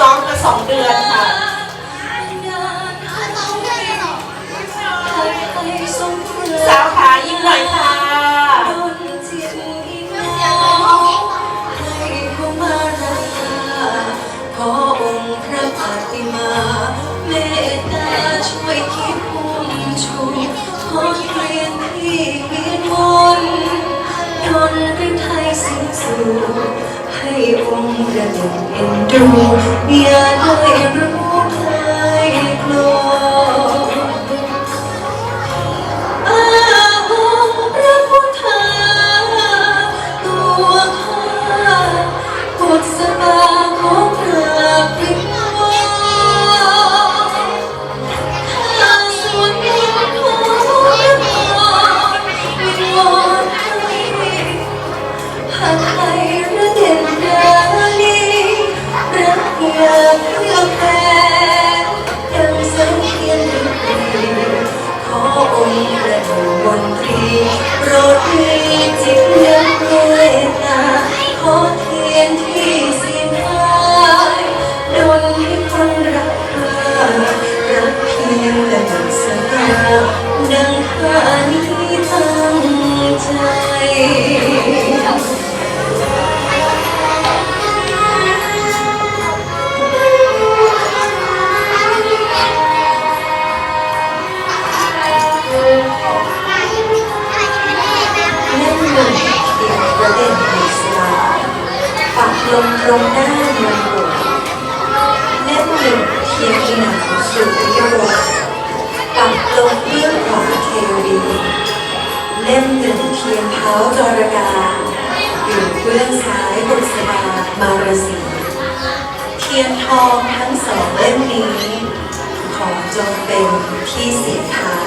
ซ้อมมาสองเดือนค่ะสาวขายิ้มหน่อยค่ะ ขออง บนตรีโปรดมีจิตเลื่อมเมตต ลงหน้าเมืองโบสถ์เล่มหนึ่งเขียนอีหนังสุริยบทปักลงเบื้องขวาเทวีเล่มหนึ่งเทียนเท้าจรกาอยู่เบื้องซ้ายบุษบามารสีเทียนทองทั้งสองเล่มนี้ ขอจงเป็นที่เสียทา